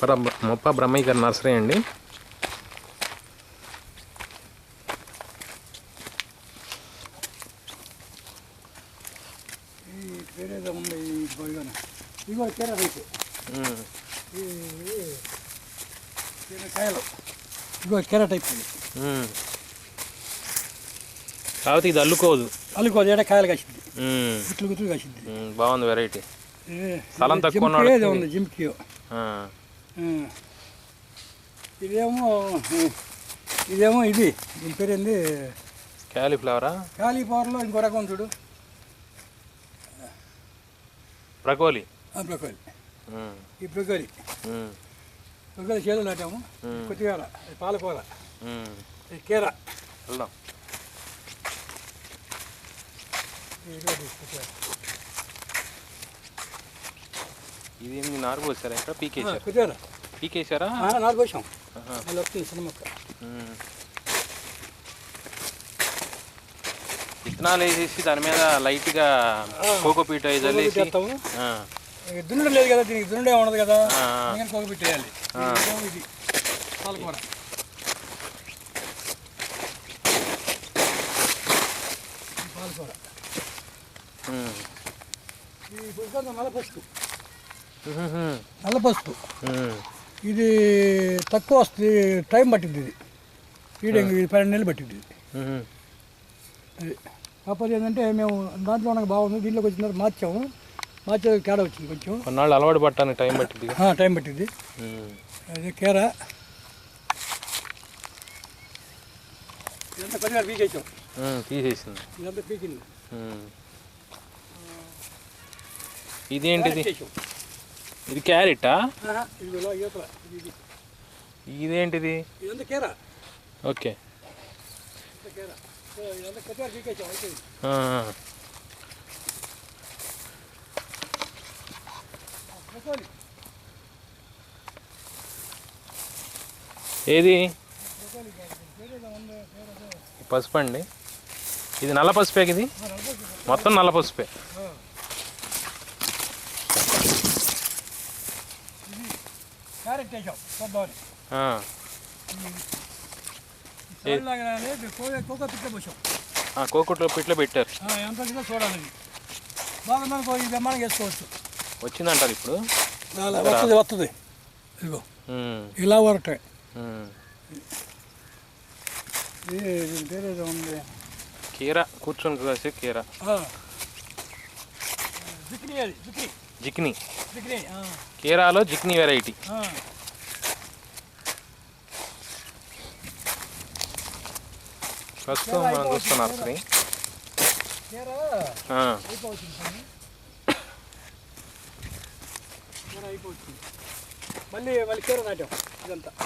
మొప్ప మొప్ప బ్రహ్మయ్య గారి నర్సరీ అండి కీర రైతు కాయలు ఇగో కీర టైప్. కాకపోతే ఇది అల్లుకోదు అల్లుకోదు ఏడ కాయలు కాసింది. గుట్లు గుట్లు కాసింది బాగుంది వెరైటీ స్థలం తక్కువ ఉంది జిమ్కి. ఇదేమో ఇదేమో ఇది. దీని పేరు ఏంది క్యాలీఫ్లవరా? కాలీఫ్లవర్లో ఇంకో రకం చూడు. బ్రకోలి. బ్రొకోలి. ఉమ్. ఈ బ్రొకోలి. ఉమ్. బ్రొకోలి చేతులు నాటాము. కొద్దిగా పాలకూర. కీర. వెళ్దాం. ఇది ఏంది నారు పోసారా ఇక్కడ? పీకేసారు కొద్దిగా పీకేసారా నాలుగు పోసాం. మళ్ళీ వస్తుంది చిన్న మొక్క. విత్తనాలు వేసేసి దాని మీద లైట్గా కోకోపీట్ అవి చల్లేసి దున్నుడు లేదు కదా దీనికి దున్నుడే ఉండదు కదా. ఇదేమో ఇది. పాలకూర. పాలకూర. ఈ. నల్ల పసుపు. ఇది తక్కువ వస్తుంది టైం పట్టింది ఇది. ఫీడింగ్ ఇది పన్నెండు నెలలు పట్టింది. అది. కాకపోతే ఏంటంటే మేము దాంట్లో మనకు బాగుంది దీంట్లోకి వచ్చిన తర్వాత మార్చాము. మార్చే తేడా వచ్చింది కొంచెం. కొన్నాళ్ళు అలవాటు పట్టడానికి టైం పట్టింది టైం పట్టింది. అదే కేర. ఇదంతా పీకేసాం. తీసేసింది ఇదంతా పీకింది. ఉమ్. ఇదేంటిది? ఇది క్యారెటా? ఇదేంటిది? ఓకే. ఏది. పసుపు అండి. ఇది నల్ల పసుపే ఇది? మొత్తం నల్ల పసుపే ఆ. ఇది క్యారెట్ వేసాం లాగానే కోకో పోసాం కోకుట్లో పిట్లో పెట్టారు ఎంత వచ్చిందో చూడాలి ఈ బ్రహ్మాండం వేసుకోవచ్చు వచ్చిందంటారు ఇప్పుడు వస్తుంది వస్తుంది ఇదిగో ఉమ్, ఇలా దీని పేరు ఉంది కీర కూర్చొని కాసే కీర. జిక్నీ అది జిక్నీ. జిక్ని. జిక్నీ ఆ, కీరాలో జిక్ని వెరైటీ. ప్రస్తుతం మనం చూస్తున్న నర్సరీ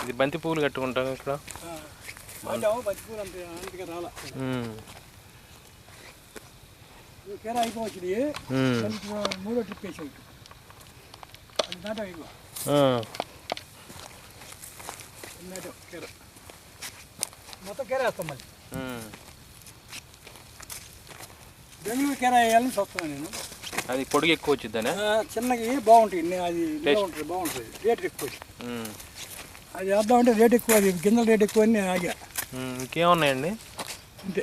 ఇది బంతి పువ్వులు కట్టుకుంటారు ఇక్కడ అంత రాలా. చీర అయిపోవచ్చింది మూడో ట్రిప్ వేసాం ఇటు అది నాటాం ఇగో ఆ, నాటాం చీర మొత్తం కీర వేస్తాం మళ్ళీ. బెంగళూరు కీర వేయాలని చూస్తున్నాను నేను అది పొడిగి ఎక్కువ వచ్చిద్దనే ఆ, చిన్నవి బాగుంటాయి నే- అది. బాగుంటుంది బాగుంటుంది రేట్ ఎక్కువ అది వేద్దామంటే రేట్ ఎక్కువ అది గింజల రేట్ ఎక్కువ అని ఆగా ఇంకేమున్నాయండి అంతే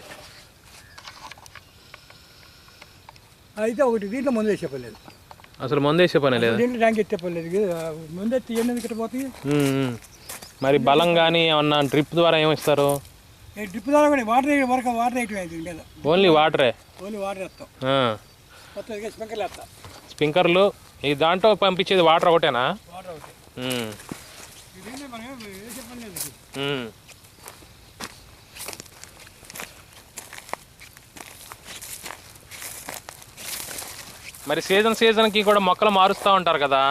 అయితే ఒకటి దీంట్లో ముందు వేసే పర్లేదు అసలు మందేసే పని లేదా? దీంట్లో ట్యాంక్ ఎత్తే ఇది, ఆ, ముందు ఎత్తి ఎన్ని పోతాయి ఉమ్. మరి బలం కానీ ఏమన్నా డ్రిప్ ద్వారా ఏమిస్తారు డ్రిప్ ద్వారా కూడా వాటర్ వరకు వాటర్ వేయటం మీద. ఓన్లీ వాటరే? ఓన్లీ వాటర్ వేస్తాం. మొత్తం స్ప్రింకర్లు వేస్తాం. స్ప్రింకర్లు? ఈ దాంట్లో పంపించేది వాటర్ ఒకటేనా? వాటర్ ఒకటి ఉమ్, దీంట్లో మనం ఏం వేసే పని లేదు ఇది. ఉమ్. మరి సీజన్ సీజన్కి కూడా మొక్కలు మారుస్తూ ఉంటారు కదా.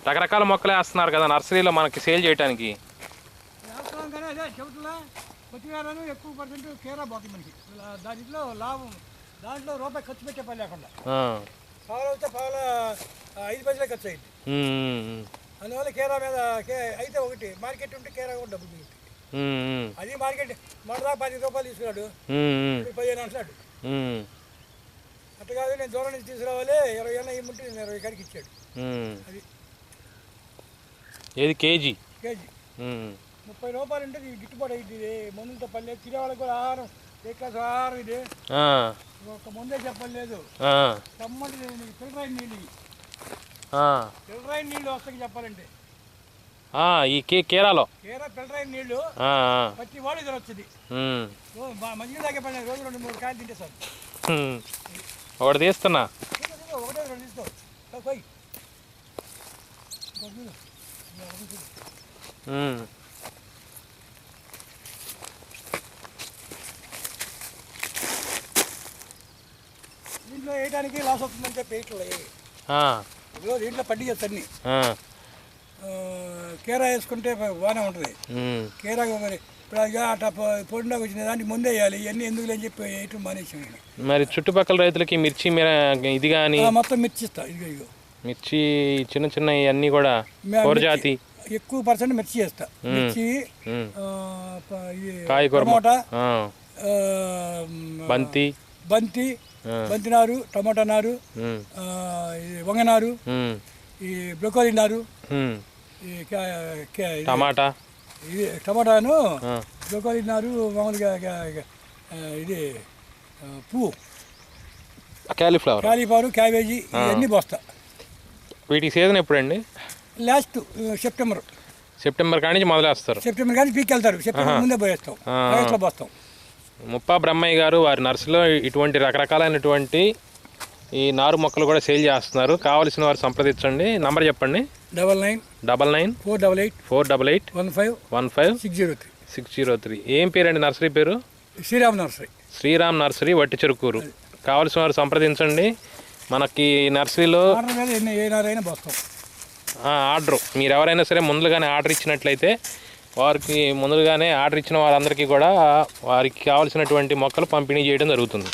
రకరకాల మొక్కలు వేస్తున్నారు కదా నర్సరీలో మనకి సేల్ చేయడానికి కొత్తిమీరను ఎక్కువ పర్సెంట్ కేరా పోతుంది మనకి దాంట్లో లాభం దాంట్లో రూపాయి ఖర్చు పెట్టే పని లేకుండా. పాలు అయితే పాల ఐదు పైసలే ఖర్చు అయింది అందువల్ల కేరా మీద కే అయితే ఒకటి మార్కెట్ ఉంటే కేరా కూడా డబ్బులు ఉమ్, అది మార్కెట్ మొదట పది రూపాయలు తీసుకున్నాడు పదిహేను అంటున్నాడు. అట్లా కాదు నేను దూరం నుంచి తీసుకురావాలి ఇరవై ఏళ్ళ ఇమ్మంటే నేను ఇరవై కాడికి ఇచ్చాడు. అది ఏది కేజీ? కేజీ. ముప్పై రూపాయలు ఇది గిట్టుబాటు అయింది ఇది. మందులతో పల్లె తినే వాళ్ళకి కూడా ఆహారం ఏ క్లాస్ ఆహారం ఇది? ఒక ముందే చెప్పలేదు. ఆ, కమ్మటి పిల్లరాయి నీళ్ళు ఇవి. పిల్లరాయి నీళ్ళు వస్తాయి చెప్పాలంటే. ఆ, ఈ కే కేరాలో? కేరా పిల్లరాయి నీళ్ళు. ప్రతి వాడు ఇది. వచ్చింది. మంచిగా తాగే పని రోజు రెండు మూడు కాయలు తింటే సార్. ఒకటి తీస్తున్నా. దీంట్లో వేయడానికి లాస్ అవుతుందని చెప్పి వేయట్లే ఆ, ఇదిగో దీంట్లో పడ్డి ఆ. కేరా వేసుకుంటే బాగానే ఉంటుంది. కేరా మరి అట్లా పొడినాక వచ్చిన దానికి ముందే వేయాలి. ఇవన్నీ ఎందుకు లేని చెప్పి వేయటం మానేసాం మరి చుట్టుపక్కల రైతులకి మిర్చి మిర- ఇది కానీ మొత్తం మిర్చి ఇస్తా ఇదిగో ఇదిగో. మిర్చి చిన్న చిన్న ఇవన్నీ కూడా మిర్చి ఎక్కువ పర్సెంట్ మిర్చి చేస్తా. మిర్చి టమోటా ఆ, బంతి. బంతి. బంతి నారు టమాటా నారు వంగనారు ఉమ్. ఈ బ్రొకోలీ నారు టమాటా. ఇది టమాటాను ఆ. బ్రొకోలీ నారు మామూలుగా ఇది పువ్వు. క్యాలీఫ్లవర్. కాలీఫ్లవర్ క్యాబేజీ ఇవన్నీ పోస్తా వీటికి సీజన్ ఎప్పుడండి? Last September. సెప్టెంబర్ కాడి నుంచి మొదలేస్తారు. సెప్టెంబర్ కానీ పీక్ వెళ్తారు. సెప్టెంబర్ ముందే పోయేస్తాం. పోస్తాం. ముప్పా బ్రహ్మయ్య గారు వారి నర్సులో ఇటువంటి రకరకాలైనటువంటి ఈ నారు మొక్కలు కూడా సేల్ చేస్తున్నారు. కావలసిన వారు సంప్రదించండి. నంబర్ చెప్పండి. Double nine double nine four double eight four double eight one five one five six zero three. Six zero three. ఏం పేరండి నర్సరీ పేరు? శ్రీరామ్ నర్సరీ. శ్రీరామ్ నర్సరీ వట్టి చెరుకూరు. కావలసిన వారు సంప్రదించండి. మనకి నర్సరీలో ఆర్డర్ మీరు ఎవరైనా సరే ముందుగానే ఆర్డర్ ఇచ్చినట్లయితే వారికి ముందుగానే ఆర్డర్ ఇచ్చిన వారందరికీ కూడా వారికి కావాల్సినటువంటి మొక్కలు పంపిణీ చేయడం జరుగుతుంది.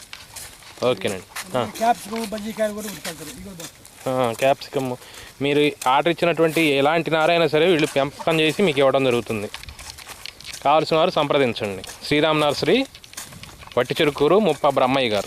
ఓకేనండి. ఆ. క్యాప్సికం బజ్జీకాయలు కూడా ఉడికెళ్తారు క్యాప్సికమ్. మీరు ఆర్డర్ ఇచ్చినటువంటి ఎలాంటి నారైనా సరే వీళ్ళు పెంపకం చేసి మీకు ఇవ్వడం జరుగుతుంది. కావాల్సిన వారు సంప్రదించండి. శ్రీరామ్ నర్సరీ వట్టి చెరుకూరు ముప్ప బ్రహ్మయ్య గారు.